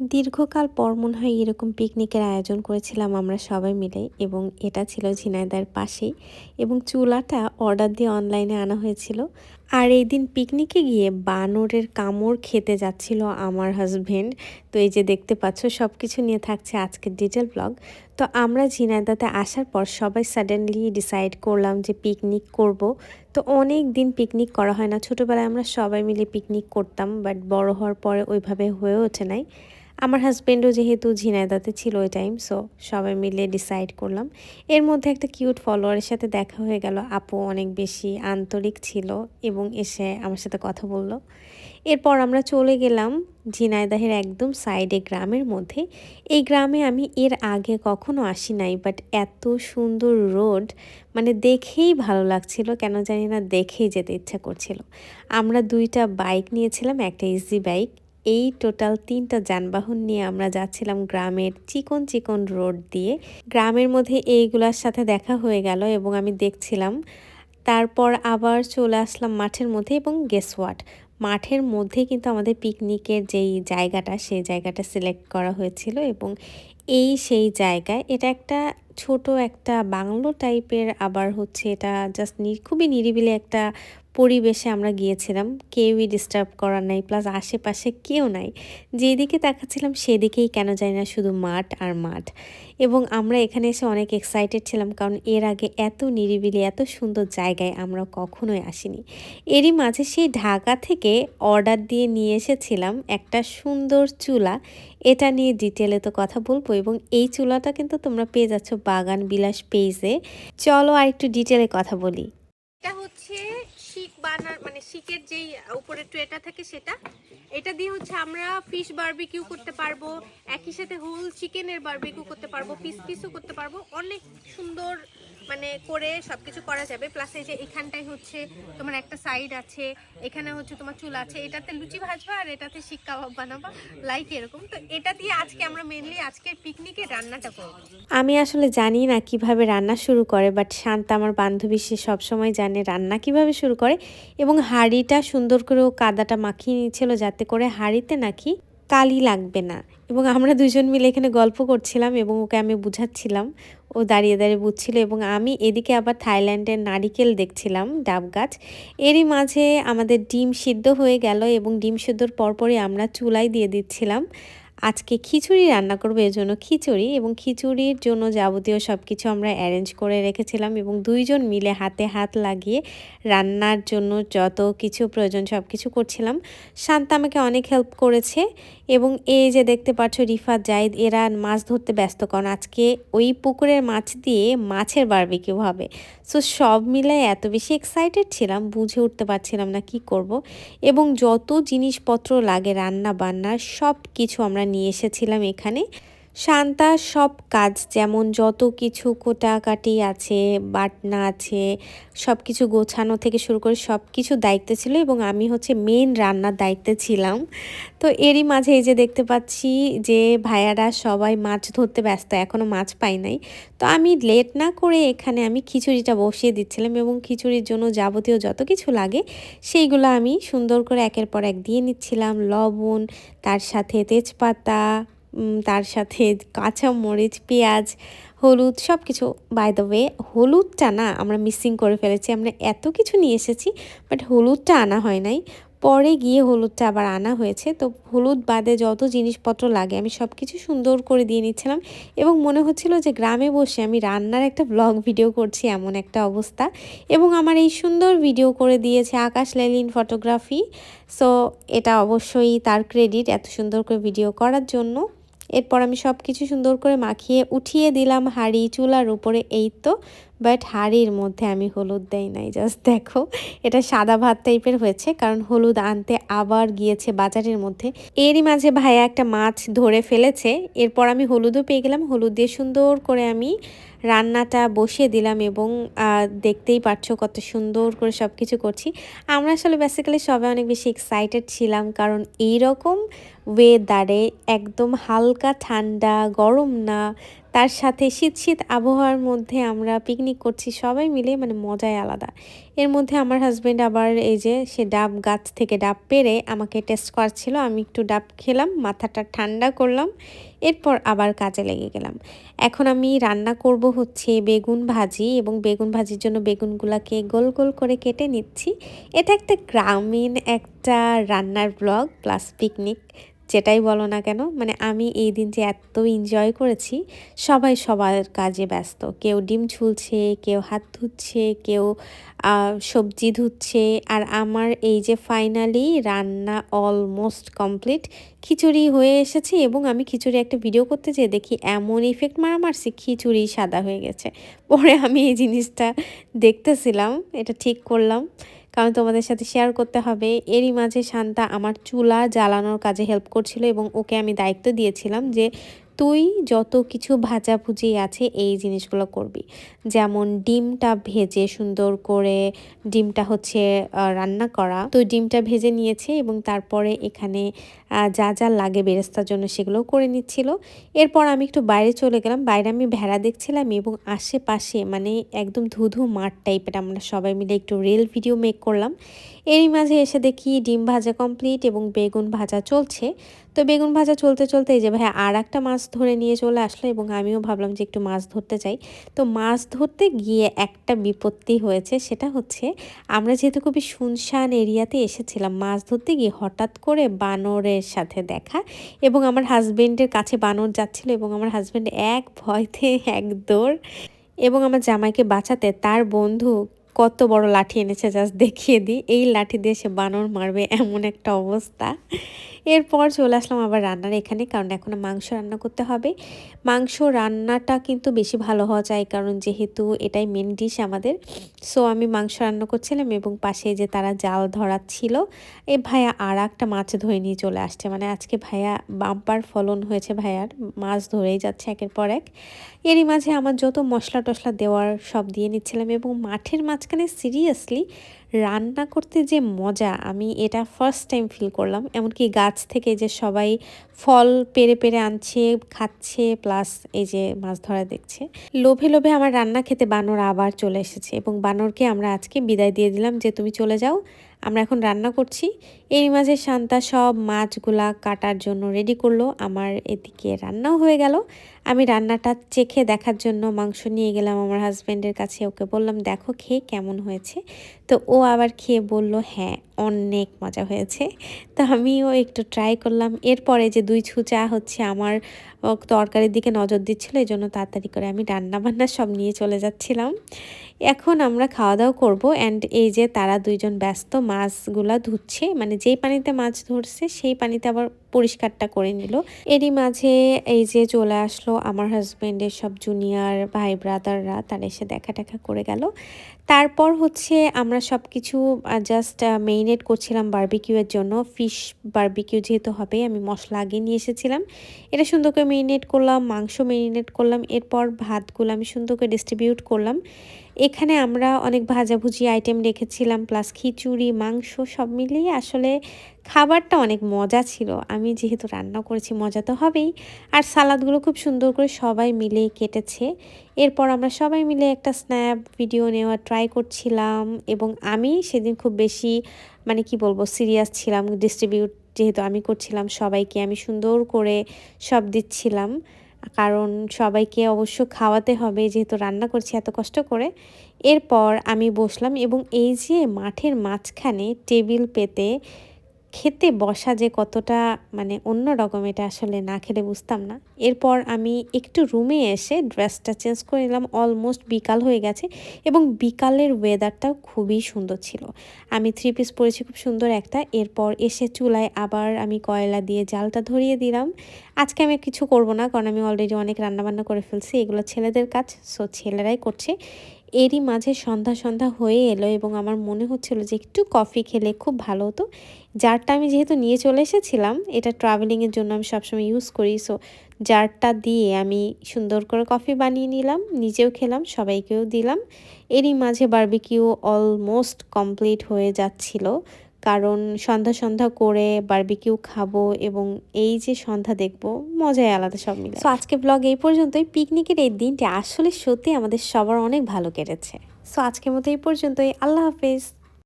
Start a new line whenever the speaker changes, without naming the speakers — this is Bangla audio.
দীর্ঘকাল পর মনে হয় এরকম পিকনিকের আয়োজন করেছিলাম আমরা সবাই মিলে এবং এটা ছিল ঝিনাইদার পাশেই এবং চুলাটা অর্ডার দিয়ে অনলাইনে আনা হয়েছিল। আর এই দিন পিকনিকে গিয়ে বানরের কামড় খেতে যাচ্ছিল আমার হাজবেন্ড তো এই যে দেখতে পাচ্ছ সব কিছু নিয়ে থাকছে আজকের ডিটেল ব্লগ তো আমরা ঝিনাইদাতে আসার পর সবাই সাডেনলি ডিসাইড করলাম যে পিকনিক করব। তো অনেক দিন পিকনিক করা হয় না। ছোটোবেলায় আমরা সবাই মিলে পিকনিক করতাম বাট বড় হওয়ার পরে ওইভাবে হয়ে ওঠে নাই। আমার হাজব্যান্ডও যেহেতু ঝিনাইদাতে ছিল ওই টাইম সো সবাই মিলে ডিসাইড করলাম। এর মধ্যে একটা কিউট ফলোয়ারের সাথে দেখা হয়ে গেল। আপু অনেক বেশি আন্তরিক ছিল এবং এসে আমার সাথে কথা বলল। এরপর আমরা চলে গেলাম ঝিনাইদাহের একদম সাইডে গ্রামের মধ্যে। এই গ্রামে আমি এর আগে কখনো আসি নাই বাট এত সুন্দর রোড মানে দেখেই ভালো লাগছিল, কেন জানি না দেখেই যেতে ইচ্ছা করছিল। আমরা দুইটা বাইক নিয়েছিলাম, একটা ইজি বাইক এই টোটাল তিনটা যানবাহন নিয়ে আমরা যাচ্ছিলাম গ্রামের চিকন চিকন রোড দিয়ে। গ্রামের মধ্যে এইগুলার সাথে দেখা হয়ে গেল এবং আমি দেখছিলাম। তারপর আবার চলে আসলাম মাঠের মধ্যে এবং গেসওয়াট মাঠের মধ্যে কিন্তু আমাদের পিকনিকের যেই জায়গাটা, সেই জায়গাটা সিলেক্ট করা হয়েছিল এবং এই সেই জায়গায় এটা একটা ছোট একটা বাংলো টাইপের আবার হচ্ছে এটা জাস্ট খুবই নিরিবিলি একটা পরিবেশে আমরা গিয়েছিলাম, কেউই ডিস্টার্ব করার নাই প্লাস আশেপাশে কেউ নাই। যেদিকে তাকাচ্ছিলাম সেদিকেই কেন জানি না শুধু মাঠ আর মাঠ। এবং আমরা এখানে এসে অনেক এক্সাইটেড ছিলাম, কারণ এর আগে এত নিরিবিলি, এত সুন্দর জায়গায় আমরা কখনোই আসিনি। এরই মাঝে সেই ঢাকা থেকে অর্ডার দিয়ে নিয়ে এসেছিলাম একটা সুন্দর চুলা। এটা নিয়ে ডিটেলে তো কথা বলব এবং এই চুলাটা কিন্তু তোমরা পেয়ে যাচ্ছ বাগান বিলাস পেজে চলো আর একটু ডিটেলে কথা বলি।
বানার মানে শিকের যেই উপরে ট্রেটা থাকে সেটা। এটা দিয়ে হচ্ছে আমরা ফিশ বারবিকিউ করতে পারব, একই সাথে হোল চিকেনের বারবিকিউ করতে পারব পিস পিসও করতে পারব। অনেক সুন্দর মানে করে সব কিছু করা যাবে। প্লাস এই যে এখানটায় হচ্ছে তোমার একটা সাইড আছে, এখানে হচ্ছে তোমার চুল আছে, এটাতে লুচি ভাজবা আর এটাতে শিক কাবাব বানাবা লাইক এরকম। তো এটা দিয়ে আজকে আমরা মেনলি আজকের পিকনিকে রান্নাটা করব।
আমি আসলে জানি না কীভাবে রান্না শুরু করে বাট শান্ত আমার বান্ধবী, সে সবসময় জানে রান্না কীভাবে শুরু করে এবং হাঁড়িটা সুন্দর করে কাদাটা মাখিয়ে নিয়েছিল যাতে করে হাঁড়িতে নাকি কালি লাগবে না। এবং আমরা দুজন মিলে এখানে গল্প করছিলাম এবং ওকে আমি বুঝাচ্ছিলাম। ও দাঁড়িয়ে দাঁড়িয়ে বুঝছিল এবং আমি এদিকে আবার থাইল্যান্ডের নারিকেল দেখছিলাম ডাব গাছ। এরই মাঝে আমাদের ডিম সিদ্ধ হয়ে গেল এবং ডিম সিদ্ধর পরপরই আমরা চুলাই দিয়ে দিচ্ছিলাম। আজকে খিচুড়ি রান্না করব জন্য খিচুড়ি এবং খিচুড়ির জন্য যাবতীয় সব কিছু আমরা অ্যারেঞ্জ করে রেখেছিলাম এবং দুইজন মিলে হাতে হাত লাগিয়ে রান্নার জন্য যত কিছু প্রয়োজন সব কিছু করছিলাম। শান্ত আমাকে অনেক হেল্প করেছে এবং এই যে দেখতে পাচ্ছ রিফাত জাইদ এরা মাছ ধরতে ব্যস্ত, কারণ আজকে ওই পুকুরের মাছ দিয়ে মাছের বারবিকিউ হবে। সো সব মিলে এত বেশি এক্সাইটেড ছিলাম, বুঝে উঠতে পারছিলাম না কি করব। এবং যত জিনিসপত্র লাগে রান্না বান্নার সব কিছু আমরা নিয়ে এসেছিলাম এখানে। শান্তা, সব কাজ যেমন যত কিছু কোটাকাটি আছে, বাটনা আছে, সব কিছু গোছানো থেকে শুরু করে সব কিছু দায়িত্ব ছিল এবং আমি হচ্ছে মেন রান্নার দায়িত্বে ছিলাম। তো এরই মাঝে এই যে দেখতে পাচ্ছি যে ভাইয়ারা সবাই মাছ ধরতে ব্যস্ত এখনও মাছ পাই নাই। তো আমি লেট না করে এখানে আমি খিচুড়িটা বসিয়ে দিচ্ছিলাম এবং খিচুড়ির জন্য যাবতীয় যত কিছু লাগে সেইগুলো আমি সুন্দর করে একের পর এক দিয়ে নিচ্ছিলাম। লবণ, তার সাথে তেজপাতা তার সাথে কাঁচা মরিচ, পেঁয়াজ, হলুদ সব কিছু বাই দ্য ওয়ে হলুদটা না আমরা মিসিং করে ফেলেছি, আমরা এত কিছু নিয়ে এসেছি বাট হলুদটা আনা হয় নাই। পরে গিয়ে হলুদটা আবার আনা হয়েছে, তো হলুদ বাদে যত জিনিসপত্র লাগে আমি সব কিছু সুন্দর করে দিয়ে নিচ্ছিলাম এবং মনে হচ্ছিল যে গ্রামে বসে আমি রান্নার একটা ব্লগ ভিডিও করছি এমন একটা অবস্থা এবং আমার এই সুন্দর ভিডিও করে দিয়েছে আকাশ লেলিন ফটোগ্রাফি সো এটা অবশ্যই তার ক্রেডিট এত সুন্দর করে ভিডিও করার জন্য। এরপর আমি সব কিছু সুন্দর করে মাখিয়ে উঠিয়ে দিলাম হাঁড়ি চুলার উপরে। এই তো বাট হাঁড়ির মধ্যে আমি হলুদ দেই নাই জাস্ট দেখো। এটা সাদা ভাত টাইপের হয়েছে, কারণ হলুদ আনতে আবার গিয়েছে বাজারের মধ্যে। এরই মাঝে ভাইয়া একটা মাছ ধরে ফেলেছে, এরপর আমি হলুদও পেয়ে গেলাম। হলুদ দিয়ে সুন্দর করে আমি রান্নাটা বসিয়ে দিলাম এবং দেখতেই পাচ্ছ কত সুন্দর করে সব কিছু করছি। আমরা আসলে বেসিক্যালি সবাই অনেক বেশি এক্সাইটেড ছিলাম কারণ এইরকম ওয়েদারে একদম হালকা ঠান্ডা, গরম না তার সাথে শীত শীত আবহাওয়ার মধ্যে আমরা পিকনিক করছি, সবাই মিলে মানে মজাই আলাদা। এর মধ্যে আমার হাজব্যান্ড আবার এই যে সে ডাব গাছ থেকে ডাব পেরে আমাকে টেস্ট করাচ্ছিল, আমি একটু ডাব খেলাম, মাথাটা ঠান্ডা করলাম, এরপর আবার কাজে লেগে গেলাম। এখন আমি রান্না করব হচ্ছে বেগুন ভাজি এবং বেগুন ভাজির জন্য বেগুনগুলাকে গোল গোল করে কেটে নিচ্ছি। এটা একটা গ্রামীণ একটা রান্নার ব্লগ প্লাস পিকনিক যেটাই বলো না কেন মানে আমি এই দিন যে এত এনজয় করেছি, সবাই সবার কাজে ব্যস্ত। কেউ ডিম ছুলছে, কেউ হাত ধুচ্ছে, কেউ সবজি ধুচ্ছে, আর আমার এই যে ফাইনালি রান্না অলমোস্ট কমপ্লিট খিচুড়ি হয়ে এসেছে এবং আমি খিচুড়ি একটা ভিডিও করতে যেয়ে দেখি এমন ইফেক্ট মারা মারছি খিচুড়ি সাদা হয়ে গেছে। পরে আমি এই জিনিসটা দেখতেছিলাম, এটা ঠিক করলাম। কারণ তোমাদের সাথে শেয়ার করতে হবে। এরই মাঝে শান্তা আমার চুলা জ্বালানোর কাজে হেল্প করছিল এবং ওকে আমি দায়িত্ব দিয়েছিলাম যে তুই যত কিছু ভাজাভুজি আছে এই জিনিসগুলো করবি। যেমন ডিমটা ভেজে সুন্দর করে ডিমটা হচ্ছে রান্না করা। তো ডিমটা ভেজে নিয়েছে এবং তারপরে এখানে যা যা লাগে বেরেস্তার জন্য সেগুলো করে নিচ্ছিল। এরপর আমি একটু বাইরে চলে গেলাম। বাইরে আমি ভেড়া দেখছিলাম এবং আশেপাশে মানে একদম ধুধু মাঠ টাইপের আমরা সবাই মিলে একটু রিল ভিডিও মেক করলাম। এরই মাঝে এসে দেখি ডিম ভাজা কমপ্লিট এবং বেগুন ভাজা চলছে। তো বেগুন ভাজা চলতে চলতে এই যে ভাই আর একটা মাছ ধরে নিয়ে চলে আসলো এবং আমিও ভাবলাম যে একটু মাছ ধরতে চাই তো মাছ ধরতে গিয়ে একটা বিপত্তি হয়েছে, সেটা হচ্ছে আমরা যেহেতু খুবই শুনশান এরিয়াতে এসেছিলাম, মাছ ধরতে গিয়ে হঠাৎ করে বানরের সাথে দেখা এবং আমার হাজবেন্ডের কাছে বানর যাচ্ছিল এবং আমার হাজবেন্ড এক ভয়তে, এক দৌড় এবং আমার জামাইকে বাঁচাতে তার বন্ধু কত বড় লাঠি এনেছে জাস্ট দেখিয়ে দিই। এই লাঠি দিয়ে সে বানর মারবে, এমন একটা অবস্থা। এরপর চলে আসলাম আবার রান্নার এখানে, কারণ এখন মাংস রান্না করতে হবে। মাংস রান্নাটা কিন্তু বেশি ভালো হওয়া চাই, কারণ যেহেতু এটাই মেন ডিশ আমাদের। সো আমি মাংস রান্না করছিলাম এবং পাশে যে তারা জাল ধরাচ্ছিল, এ ভাইয়া আর একটা মাছ ধরে নিয়ে চলে আসছে। মানে আজকে ভাইয়া বাম্পার ফলন হয়েছে ভাইয়ার, মাছ ধরেই যাচ্ছে একের পর এক। এরই মাঝে আমার যত মশলা টশলা দেওয়ার সব দিয়ে নিচ্ছিলাম এবং মাঠের মাঝখানে সিরিয়াসলি রান্না করতে যে মজা, আমি এটা ফার্স্ট টাইম ফিল করলাম। এমনকি গাছ থেকে যে সবাই ফল পেরে পেরে আনছে, খাচ্ছে প্লাস এই যে মাছ ধরা দেখছে। লোভে লোভে আমার রান্না খেতে বানর আবার চলে এসেছে এবং বানরকে আমরা আজকে বিদায় দিয়ে দিলাম যে, তুমি চলে যাও আমরা এখন রান্না করছি। এর মাঝে শান্তা সব মাছগুলা কাটার জন্য রেডি করল। আমার এদিকে রান্নাও হয়ে গেল। আমি রান্নাটা চেখে দেখার জন্য মাংস নিয়ে গেলাম আমার হাজব্যান্ডের কাছে। ওকে বললাম, দেখো, খেয়ে কেমন হয়েছে? তো ও আবার খেয়ে বলল হ্যাঁ অনেক মজা হয়েছে। তো আমিও একটু ট্রাই করলাম। এরপরে যে দুই ছুঁচা হচ্ছে আমার তরকারির দিকে নজর দিচ্ছিল। এই জন্য তাড়াতাড়ি করে আমি রান্না বান্না সব নিয়ে চলে যাচ্ছিলাম। এখন আমরা খাওয়া দাওয়া করব অ্যান্ড এই যে তারা দুইজন ব্যস্ত, মাছগুলা ধুচ্ছে মানে যেই পানিতে মাছ ধরছে সেই পানিতে আবার পরিষ্কারটা করে নিল। এরই মাঝে এই যে চলে আসলো আমার হাজব্যান্ডের সব জুনিয়র ভাই ব্রাদাররা তারা এসে দেখা টেখা করে গেল। তারপর হচ্ছে আমরা সব কিছু জাস্ট মেরিনেট করছিলাম বারবিকিউয়ের জন্য। ফিশ বার্বিকিউ যেহেতু হবে, আমি মশলা আগে নিয়ে এসেছিলাম। এটা সুন্দর করে মেরিনেট করলাম, মাংস মেরিনেট করলাম, এরপর ভাতগুলো আমি সুন্দর করে ডিস্ট্রিবিউট করলাম। এখানে আমরা অনেক ভাজাভুজি আইটেম রেখেছিলাম প্লাস খিচুড়ি, মাংস সব মিলিয়ে আসলে খাবারটা অনেক মজা ছিল। আমি যেহেতু রান্না করেছি, মজা তো হবেই। আর সালাদগুলো খুব সুন্দর করে সবাই মিলে কেটেছে। এরপর আমরা সবাই মিলে একটা স্ন্যাপ ভিডিও নেওয়া ট্রাই করছিলাম এবং আমি সেদিন খুব বেশি মানে কি বলব সিরিয়াস ছিলাম। ডিস্ট্রিবিউট যেহেতু আমি করছিলাম সবাইকে আমি সুন্দর করে সব দিচ্ছিলাম। কারণ সবাইকে অবশ্য খাওয়াতে হবে, যেহেতু রান্না করছি এত কষ্ট করে। এরপর আমি বসলাম এবং এই যে মাঠের মাঝখানে টেবিল পেতে খেতে বসা যে কতটা মানে অন্য রকম এটা আসলে না খেলে বুঝতাম না। এরপর আমি একটু রুমে এসে ড্রেসটা চেঞ্জ করে নিলাম, অলমোস্ট বিকাল হয়ে গেছে এবং বিকালের ওয়েদারটাও খুবই সুন্দর ছিল। আমি থ্রি পিস পরেছি, খুব সুন্দর একটা। এরপর এসে চুলায় আবার আমি কয়লা দিয়ে জালটা ধরিয়ে দিলাম। আজকে আমি কিছু করব না, কারণ আমি অলরেডি অনেক রান্নাবান্না করে ফেলছি, এগুলো ছেলেদের কাজ সো ছেলেরাই করছে। এরই মাঝে সন্ধ্যা সন্ধ্যা হয়ে এলো এবং আমার মনে হচ্ছিল যে একটু কফি খেলে খুব ভালো হতো। জারটা আমি যেহেতু নিয়ে চলে এসেছিলাম, এটা ট্রাভেলিংয়ের জন্য আমি সবসময় ইউজ করি। সো জারটা দিয়ে আমি সুন্দর করে কফি বানিয়ে নিলাম, নিজেও খেলাম, সবাইকেও দিলাম। এরই মাঝে বারবিকিউ অলমোস্ট কমপ্লিট হয়ে যাচ্ছিল। কারণ সন্ধ্যা সন্ধ্যা করে বারবিকিউ খাব এবং এই যে সন্ধ্যা দেখব, মজাই আলাদা সব মিলে। সো আজকে ব্লগ এই পর্যন্তই। পিকনিকের এই দিনটি আসলে সত্যি আমাদের সবার অনেক ভালো কেটেছে। সো আজকের মতো এই পর্যন্তই। আল্লাহ হাফেজ।